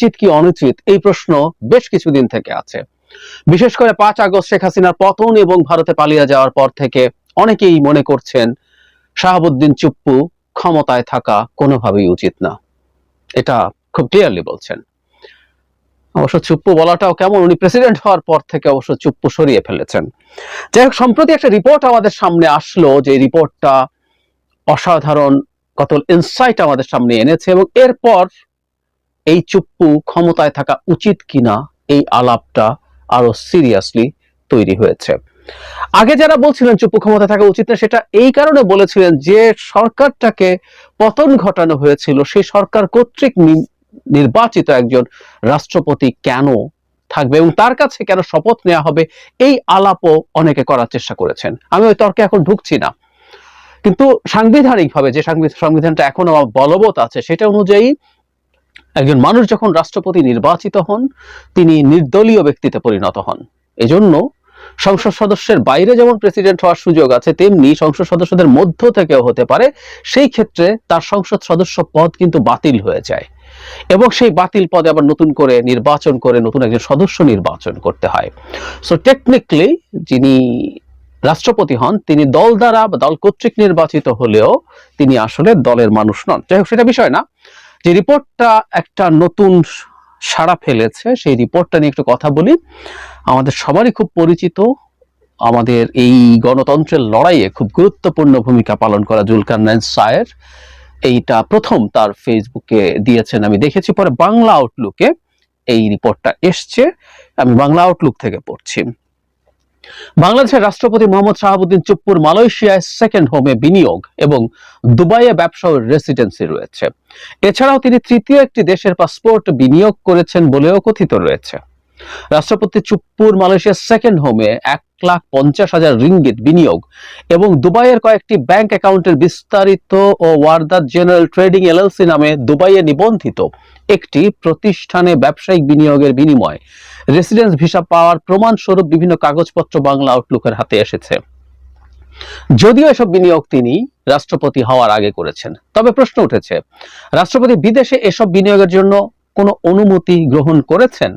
উচিত কি অনুচিত? এই প্রশ্ন বেশ কিছুদিন থেকে আছে। বিশেষ করে পাঁচ আগস্ট শেখ হাসিনার পতন এবং ভারতে পালিয়ে যাওয়ার পর থেকে অনেকেই মনে করছেন, শাহাবুদ্দিন চুপ্পু ক্ষমতায় থাকা কোনোভাবেই উচিত না। এটা খুব ক্লিয়ারলি বলছেন। অবশ্য চুপ্পু বলাটাও কেমন, উনি প্রেসিডেন্ট হওয়ার পর থেকে অবশ্য চুপ্পু সরিয়ে ফেলেছেন। যাই হোক, সম্প্রতি একটা রিপোর্ট আমাদের সামনে আসলো যে রিপোর্টটা অসাধারণ কত ইনসাইট আমাদের সামনে এনেছে এবং এরপর এই চুপ্পু ক্ষমতায় থাকা উচিত কিনা এই আলাপটা আরও সিরিয়াসলি তৈরি হয়েছে। আগে যারা বলছিলেন চুপ্পু ক্ষমতায় থাকা উচিত না, সেটা এই কারণে বলেছিলেন যে সরকারটাকে পতন ঘটানো হয়েছিল, সেই সরকার কর্তৃক নির্বাচিত একজন রাষ্ট্রপতি কেন থাকবে এবং তার কাছে কেন শপথ নেওয়া হবে, এই আলাপও অনেকে করার চেষ্টা করেছেন। আমি ওই তর্কে এখন ঢুকছি না। কিন্তু সাংবিধানিকভাবে যে সাংবি- সংবিধানটা এখনও বলবৎ আছে, সেটা অনুযায়ী একজন মানুষ যখন রাষ্ট্রপতি নির্বাচিত হন, তিনি নির্দলীয় ব্যক্তিতে পরিণত হন। এজন্য সংসদ সদস্যের বাইরে যেমন প্রেসিডেন্ট হওয়ার সুযোগ আছে, তেমনি সংসদ সদস্যদের মধ্য থেকেও হতে পারে। সেই ক্ষেত্রে তার সংসদ সদস্য পদ কিন্তু বাতিল হয়ে যায় এবং সেই বাতিল পদে আবার নতুন করে নির্বাচন করে নতুন একজন সদস্য নির্বাচন করতে হয়। সো টেকনিক্যালি যিনি রাষ্ট্রপতি হন, তিনি দল দ্বারা বা দল কর্তৃক নির্বাচিত হলেও তিনি আসলে দলের মানুষ নন। যাই হোক, সেটা বিষয় না। যে রিপোর্টটা একটা নতুন সাড়া ফেলেছে, সেই রিপোর্টটা নিয়ে একটু কথা বলি। আমাদের সবারই খুব পরিচিত, আমাদের এই গণতন্ত্রের লড়াইয়ে খুব গুরুত্বপূর্ণ ভূমিকা পালন করা জুলকারনাইন সায়ের। এইটা প্রথম তার ফেসবুকে দিয়েছেন, আমি দেখেছি। পরে বাংলা আউটলুকে এই রিপোর্টটা এসছে, আমি বাংলা আউটলুক থেকে পড়ছি। বাংলাদেশের রাষ্ট্রপতি মোহাম্মদ শাহাবুদ্দিন চুপ্পুর মালয়েশিয়ায় সেকেন্ড হোমে বিনিয়োগ এবং দুবাইয়ে ব্যবসা ও রেসিডেন্সি রয়েছে। এছাড়াও তিনি তৃতীয় একটি দেশের পাসপোর্ট বিনিয়োগ করেছেন বলেও কথিত রয়েছে। রাষ্ট্রপতি চুপ্পুর মালয়েশিয়ার সেকেন্ড হোমে এক লাখ পঞ্চাশ হাজার রিঙ্গিত বিনিয়োগ এবং দুবাইয়ের কয়েকটি ব্যাংক অ্যাকাউন্টের বিস্তারিত ও ওয়ারদাত জেনারেল ট্রেডিং এলএলসি নামে দুবাইয়ে নিবন্ধিত একটি প্রতিষ্ঠানে ব্যবসায়িক বিনিয়োগের বিনিময়। রেসিডেন্স ভিসা পাওয়ার প্রমাণস্বরূপ বিভিন্ন কাগজপত্র বাংলা আউটলুকের হাতে এসেছে। যদিও এসব বিনিয়োগ তিনি রাষ্ট্রপতি হওয়ার আগে করেছেন। তবে প্রশ্ন উঠেছে, রাষ্ট্রপতি বিদেশে এসব বিনিয়োগের জন্য কোনো অনুমতি গ্রহণ করেছেন?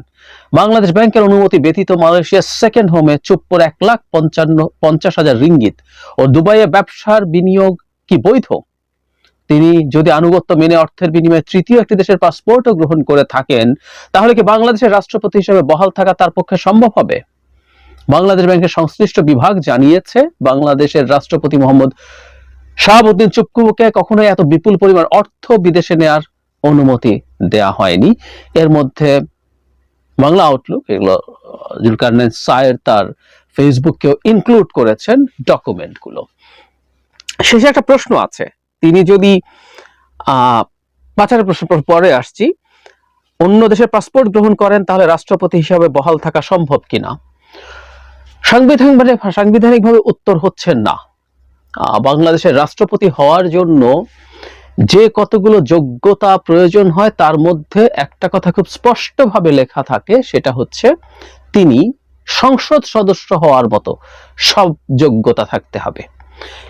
বাংলাদেশ ব্যাংকের অনুমতি ব্যতীত মালয়েশিয়ার সেকেন্ড হোমে চুপ্পুর এক লাখ পঞ্চান্ন, পঞ্চাশ হাজার রিঙ্গিত। ও দুবাইয়ে ব্যবসার বিনিয়োগ কি বৈধ? তিনি যদি আনুগত্য মেনে অর্থের বিনিময়ে তৃতীয় একটি দেশের পাসপোর্টও গ্রহণ করে থাকেন, তাহলে কি বাংলাদেশের রাষ্ট্রপতি হিসেবে বহাল থাকা তার পক্ষে সম্ভব হবে? বাংলাদেশ ব্যাংকের সংশ্লিষ্ট বিভাগ জানিয়েছে, বাংলাদেশের রাষ্ট্রপতি মোহাম্মদ শাহাবুদ্দিন চুপ্পুকে কখনোই এত বিপুল পরিমাণ অর্থ বিদেশে নেয়ার অনুমতি দেয়া হয়নি। এর মধ্যে বাংলা আউটলুক এগুলো জুলকারনাইন সায়ের তার ফেসবুককেও ইনক্লুড করেছেন ডকুমেন্টগুলো শেষে একটা প্রশ্ন আছে। তিনি যদি পাচারের প্রশ্ন পরে আসছি, অন্য দেশের পাসপোর্ট গ্রহণ করেন, তাহলে রাষ্ট্রপতি হিসাবে বহাল থাকা সম্ভব কিনা? সাংবিধানিক সাংবিধানিকভাবে উত্তর হচ্ছে না। বাংলাদেশের রাষ্ট্রপতি হওয়ার জন্য যে কতগুলো যোগ্যতা প্রয়োজন হয়, তার মধ্যে একটা কথা খুব স্পষ্টভাবে লেখা থাকে, সেটা হচ্ছে তিনি সংসদ সদস্য হওয়ার মতো সব যোগ্যতা থাকতে হবে।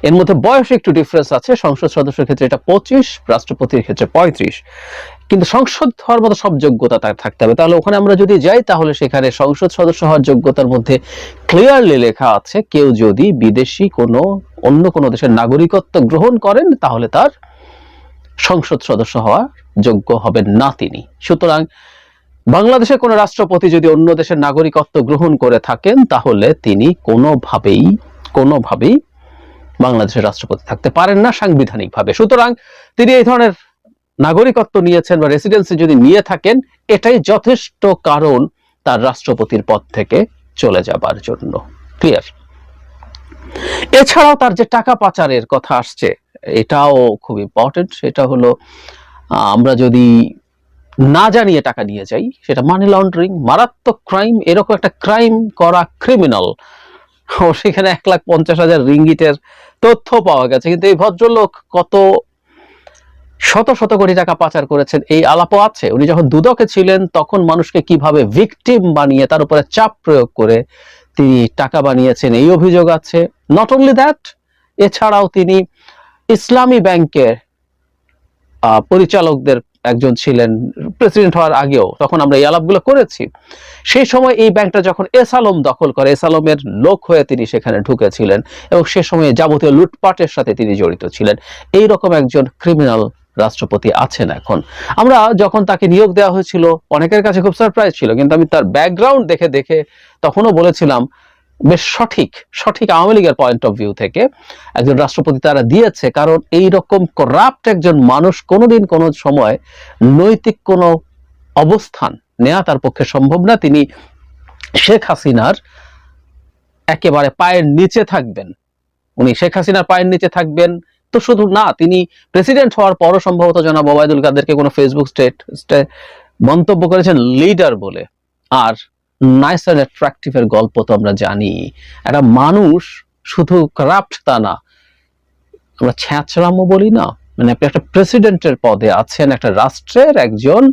এর মধ্যে বয়স একটু ডিফারেন্স আছে। সংসদ সদস্যের ক্ষেত্রে এটা পঁচিশ, রাষ্ট্রপতির ক্ষেত্রে পঁয়ত্রিশ। কিন্তু সংসদ হওয়ার মতো সব যোগ্যতা তার থাকতে হবে। তাহলে ওখানে আমরা যদি যাই, তাহলে সেখানে সংসদ সদস্য হওয়ার যোগ্যতার মধ্যে ক্লিয়ারলি লেখা আছে, কেউ যদি বিদেশি কোনো, অন্য কোনো দেশের নাগরিকত্ব গ্রহণ করেন, তাহলে তার সংসদ সদস্য হওয়ার যোগ্য হবেন না তিনি। সুতরাং বাংলাদেশের কোনো রাষ্ট্রপতি যদি অন্য দেশের নাগরিকত্ব গ্রহণ করে থাকেন, তাহলে তিনি কোনোভাবেই কোনোভাবেই বাংলাদেশের রাষ্ট্রপতি থাকতে পারেন না সাংবিধানিকভাবে। সুতরাং তিনি এই ধরনের নাগরিকত্ব নিয়েছেন বা রেসিডেন্সি যদি নিয়ে থাকেন, এটাই যথেষ্ট কারণ তার রাষ্ট্রপতির পদ থেকে চলে যাবার জন্য। ক্লিয়ার এছাড়াও তার যে টাকা পাচারের কথা আসছে, এটাও খুব ইম্পর্টেন্ট সেটা হলো, আমরা যদি না জানিয়ে টাকা নিয়ে যাই, সেটা মানি লন্ডারিং মারাত্মক ক্রাইম এরকম একটা ক্রাইম করা ক্রিমিনাল ও, সেখানে এক লাখ পঞ্চাশ হাজার রিঙ্গিটের তথ্য পাওয়া গেছে। কিন্তু এই ভদ্রলোক কত শত শত কোটি টাকা পাচার করেছেন, এই আলাপও আছে। উনি যখন দুদকে ছিলেন, তখন মানুষকে কীভাবে ভিকটিম বানিয়ে তার উপরে চাপ প্রয়োগ করে তিনি টাকা বানিয়েছেন, এই অভিযোগ আছে। নট অনলি দ্যাট এছাড়াও তিনি ইসলামী ব্যাংকের পরিচালকদের একজন ছিলেন প্রেসিডেন্ট হওয়ার আগেও, তখন আমরা এই আলাপগুলো করেছি। সেই সময় এই ব্যাংকটা যখন এস আলম দখল করে, এস আলমের লোক হয়ে তিনি সেখানে ঢুকেছিলেন এবং সে সময়ে যাবতীয় লুটপাটের সাথে তিনি জড়িত ছিলেন। এই রকম একজন ক্রিমিনাল রাষ্ট্রপতি আছেন এখন। আমরা যখন তাকে নিয়োগ দেওয়া হয়েছিল, অনেকের কাছে খুব সারপ্রাইজ ছিল, কিন্তু আমি তার ব্যাকগ্রাউন্ড দেখে দেখে তখনও বলেছিলাম বেশ সঠিক সঠিক আওয়ামী লীগের পয়েন্ট অফ ভিউ থেকে একজন রাষ্ট্রপতি তারা দিয়েছে, কারণ এই রকম করাপ্ট একজন মানুষ কোনোদিন কোনো সময় নৈতিক কোনো অবস্থান নেওয়া তার পক্ষে সম্ভব না। তিনি শেখ হাসিনার একেবারে পায়ের নিচে থাকবেন। উনি শেখ হাসিনার পায়ের নিচে থাকবেন। তো শুধু না, তিনি প্রেসিডেন্ট হওয়ার পরও সম্ভবত জনাব ওবায়দুল কাদেরকে কোনো ফেসবুক স্টেট মন্তব্য করেছেন লিডার বলে। আর নাইস অ্যান্ড অ্যাট্রাকটিভ এর গল্প তো আমরা জানি। একটা মানুষ শুধু করাপ্ট তা না, আমরা ছ্যাঁচড়ামো বলি না। মানে আপনি একটা প্রেসিডেন্টের পদে আছেন, একটা রাষ্ট্রের একজন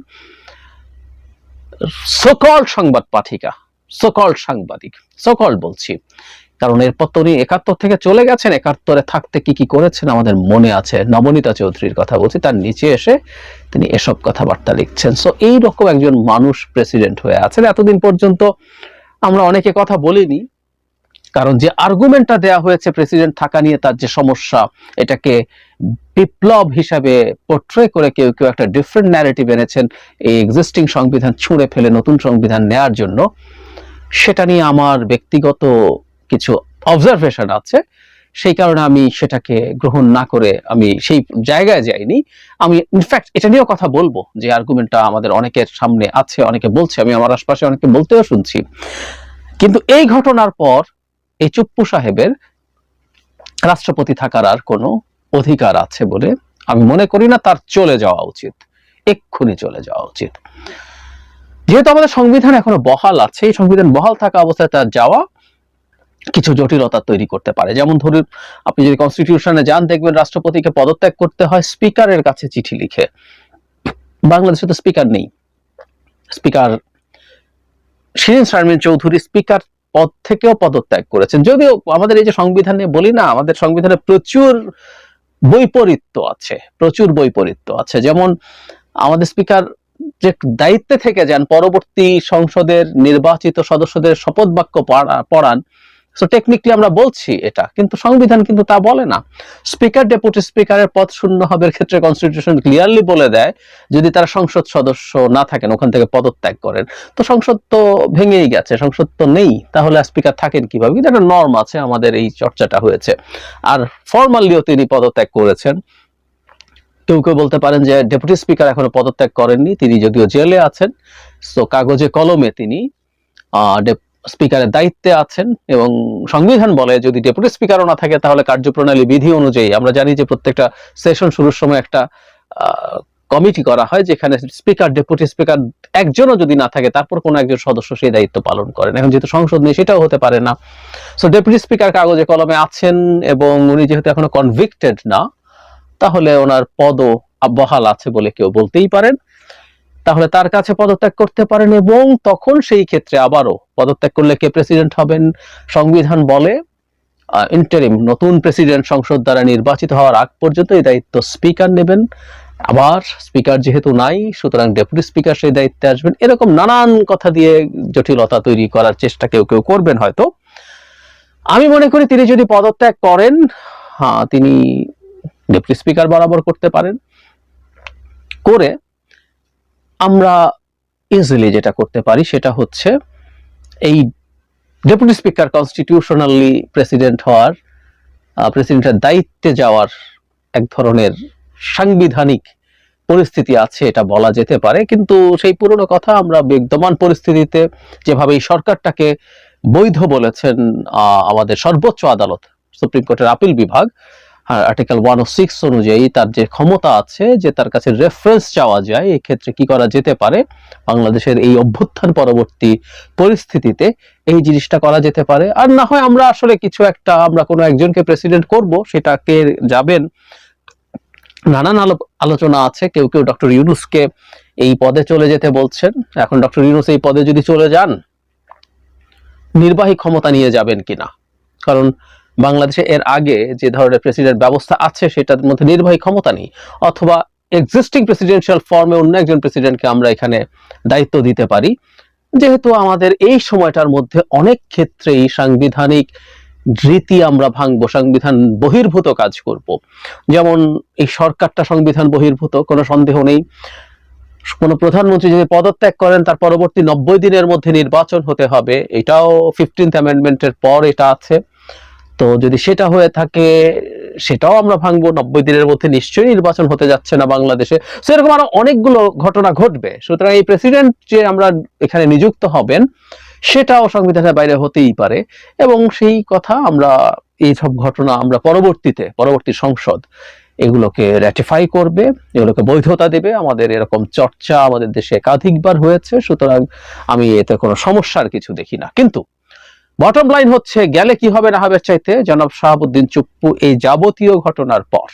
সকল সংবাদ পাঠিকা সকল সাংবাদিক সকল বলছি। কারণ এরপর তো উনি একাত্তর থেকে চলে গেছেন, একাত্তরে থাকতে কি কি করেছেন আমাদের মনে আছে। নবনীতা চৌধুরীর কথা বলছি, তার নিচে এসে তিনি এসব কথাবার্তা লিখছেন। সো এই রকম একজন মানুষ প্রেসিডেন্ট হয়ে আছেন। এতদিন পর্যন্ত আমরা অনেকে কথা বলিনি, কারণ যে আর্গুমেন্টটা দেয়া হয়েছে প্রেসিডেন্ট থাকা নিয়ে, তার যে সমস্যা, এটাকে বিপ্লব হিসাবে পোট্রে করে কেউ কেউ একটা ডিফারেন্ট ন্যারেটিভ এনেছেন, এই এক্সিস্টিং সংবিধান ছুঁড়ে ফেলে নতুন সংবিধান নেয়ার জন্য। সেটা নিয়ে আমার ব্যক্তিগত কিছু অবজারভেশন আছে, সেই কারণে আমি সেটাকে গ্রহণ না করে আমি সেই জায়গায় যাইনি। আমি ইনফ্যাক্ট এটা নিয়েও কথা বলব যে আর্গুমেন্টটা আমাদের অনেকের সামনে আছে, অনেকে বলছে, আমি আমার আশপাশে অনেকে বলতেও শুনছি। কিন্তু এই ঘটনার পর এই চুপ্পু সাহেবের রাষ্ট্রপতি থাকার আর কোনো অধিকার আছে বলে আমি মনে করি না, তার চলে যাওয়া উচিত। এক্ষুনি চলে যাওয়া উচিত। যেহেতু আমাদের সংবিধান এখনও বহাল আছে, এই সংবিধান বহাল থাকা অবস্থায় তার যাওয়া কিছু জটিলতা তৈরি করতে পারে। যেমন ধরুন, আপনি যদি কনস্টিটিউশনে যান, দেখবেন রাষ্ট্রপতিকে পদত্যাগ করতে হয় স্পিকারের কাছে চিঠি লিখে। বাংলাদেশে তো স্পিকার নেই। স্পিকার শিরিন শারমিন চৌধুরী স্পিকার পদ থেকেও পদত্যাগ করেছেন। যদিও আমাদের এই যে সংবিধানে বলি না, আমাদের সংবিধানে প্রচুর বৈপরীত্য আছে, প্রচুর বৈপরীত্য আছে। যেমন, আমাদের স্পিকার যে দায়িত্বে থেকে যান, পরবর্তী সংসদের নির্বাচিত সদস্যদের শপথ বাক্য পড়া- পড়ান সো টেকনিকলি আমরা বলছি এটা, কিন্তু সংবিধান কিন্তু তা বলে না। স্পিকার ডেপুটি স্পিকারের পদ শূন্য হবের ক্ষেত্রে কনস্টিটিউশন ক্লিয়ারলি বলে দেয়, যদি তারা সংসদ সদস্য না থাকেন, ওখান থেকে পদত্যাগ করেন। তো সংসদ তো ভেঙেই গেছে, সংসদ তো নেই, তাহলে স্পিকার থাকেন কীভাবে? কিন্তু একটা নর্ম আছে আমাদের এই চর্চাটা হয়েছে। আর ফর্মালিও তিনি পদত্যাগ করেছেন। কেউ কেউ বলতে পারেন যে ডেপুটি স্পিকার এখনও পদত্যাগ করেননি, তিনি যদিও জেলে আছেন। তো কাগজে কলমে তিনি স্পিকারের দায়িত্বে আছেন এবং সংবিধান বলে যদি ডেপুটি স্পিকারও না থাকে, তাহলে কার্যপ্রণালী বিধি অনুযায়ী আমরা জানি যে প্রত্যেকটা সেশন শুরুর সময় একটা কমিটি করা হয় যেখানে স্পিকার, ডেপুটি স্পিকার একজনও যদি না থাকে, তারপর কোনো একজন সদস্য সেই দায়িত্ব পালন করেন। এখন যেহেতু সংসদ নেই, সেটাও হতে পারে না। সো ডেপুটি স্পিকার কাগজে কলমে আছেন এবং উনি যেহেতু এখনও কনভিক্টেড না, তাহলে ওনার পদও বহাল আছে বলে কেউ বলতেই পারেন। তাহলে তার কাছে পদত্যাগ করতে পারেন এবং তখন সেই ক্ষেত্রে আবারও পদত্যাগ করলে কে প্রেসিডেন্ট হবেন? সংবিধান বলে ইন্টারিম নতুন প্রেসিডেন্ট সংসদ দ্বারা নির্বাচিত হওয়ার আগ পর্যন্ত এই দায়িত্ব স্পিকার নেবেন। আবার স্পিকার যেহেতু নাই, সুতরাং ডেপুটি স্পিকার সেই দায়িত্বে আসবেন। এরকম নানান কথা দিয়ে জটিলতা তৈরি করার চেষ্টা কেউ কেউ করবেন হয়তো। আমি মনে করি তিনি যদি পদত্যাগ করেন হ্যাঁ তিনি ডেপুটি স্পিকার বরাবর করতে পারেন। করে আমরা ইজিলি যেটা করতে পারি সেটা হচ্ছে এই ডেপুটি স্পিকার কনস্টিটিউশনালি প্রেসিডেন্ট হওয়ার প্রেসিডেন্টের দায়িত্বে যাওয়ার এক ধরনের সাংবিধানিক পরিস্থিতি আছে, এটা বলা যেতে পারে। কিন্তু সেই পুরনো কথা আমরা বিদ্যমান পরিস্থিতিতে যেভাবে এই সরকারটাকে বৈধ বলেছেন আমাদের সর্বোচ্চ আদালত, সুপ্রিম কোর্টের আপিল বিভাগ আর্টিকেল ওয়ান ও সিক্স অনুযায়ী তার যে ক্ষমতা আছে, যে তার কাছে রেফারেন্স চাওয়া যায় এই ক্ষেত্রে কি করা যেতে পারে? বাংলাদেশের এই অভ্যুত্থান পরবর্তী পরিস্থিতিতে এই জিনিসটা করা যেতে পারে। আর না হয় আমরা আসলে কিছু একটা, আমরা কোনো একজনকে প্রেসিডেন্ট করব, সেটা কে যাবেন? নানান আলো- আলোচনা আছে, কেউ কেউ ডক্টর ইউনুসকে এই পদে চলে যেতে বলছেন। এখন ডক্টর ইউনুস এই পদে যদি চলে যান, নির্বাহী ক্ষমতা নিয়ে যাবেন কিনা? কারণ বাংলাদেশে এর আগে যে ধরনের প্রেসিডেন্ট ব্যবস্থা আছে, সেটার মধ্যে নির্বাহী ক্ষমতা নেই, অথবা এক্সিস্টিং প্রেসিডেন্সিয়াল ফর্মে অন্য একজন প্রেসিডেন্টকে আমরা এখানে দায়িত্ব দিতে পারি। যেহেতু আমাদের এই সময়টার মধ্যে অনেক ক্ষেত্রেই সাংবিধানিক রীতি আমরা ভাঙবো, সংবিধান বহির্ভূত কাজ করব। যেমন এই সরকারটা সংবিধান বহির্ভূত, কোনো সন্দেহ নেই। কোনো প্রধানমন্ত্রী যদি পদত্যাগ করেন, তার পরবর্তী নব্বই দিনের মধ্যে নির্বাচন হতে হবে। এটাও ফিফটিন্থ অ্যামেন্ডমেন্টের পর এটা আছে। তো যদি সেটা হয়ে থাকে, সেটাও আমরা ভাঙবো। নব্বই দিনের মধ্যে নিশ্চয়ই নির্বাচন হতে যাচ্ছে না বাংলাদেশে। সেরকম আরও অনেকগুলো ঘটনা ঘটবে। সুতরাং এই প্রেসিডেন্ট যে আমরা এখানে নিযুক্ত হবেন, সেটাও সংবিধানের বাইরে হতেই পারে। এবং সেই কথা আমরা, এই সব ঘটনা আমরা পরবর্তীতে, পরবর্তী সংসদ এগুলোকে র্যাটিফাই করবে, এগুলোকে বৈধতা দেবে। আমাদের এরকম চর্চা আমাদের দেশে একাধিকবার হয়েছে, সুতরাং আমি এতে কোনো সমস্যার কিছু দেখি না। কিন্তু বটম লাইন হচ্ছে, গেলে কি হবে না হবে চাইতে? জনাব শাহাবুদ্দিন চুপ্পু এই যাবতীয় ঘটনার পর,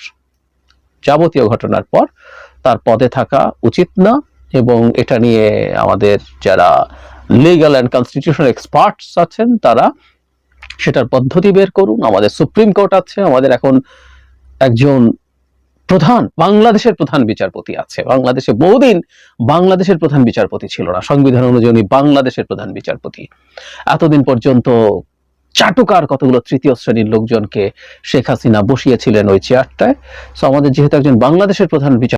যাবতীয় ঘটনার পর তার পদে থাকা উচিত না এবং এটা নিয়ে আমাদের যারা লিগাল অ্যান্ড কনস্টিটিউশনাল এক্সপার্টস আছেন, তারা সেটার পদ্ধতি বের করুন। আমাদের সুপ্রিম কোর্ট আছে, আমাদের এখন একজন প্রধান, বাংলাদেশের প্রধান বিচারপতি আছে। বাংলাদেশে বহুদিন বাংলাদেশের প্রধান বিচারপতি ছিল না। সংবিধান অনুযায়ী বাংলাদেশের প্রধান বিচারপতি। এতদিন পর্যন্ত চাটুকার কতগুলো তৃতীয় শ্রেণির লোকজনকে শেখ হাসিনা বসিয়েছিলেন ওই চেয়ারটায়। তো আমাদের যেহেতু একজন বাংলাদেশের প্রধান বিচার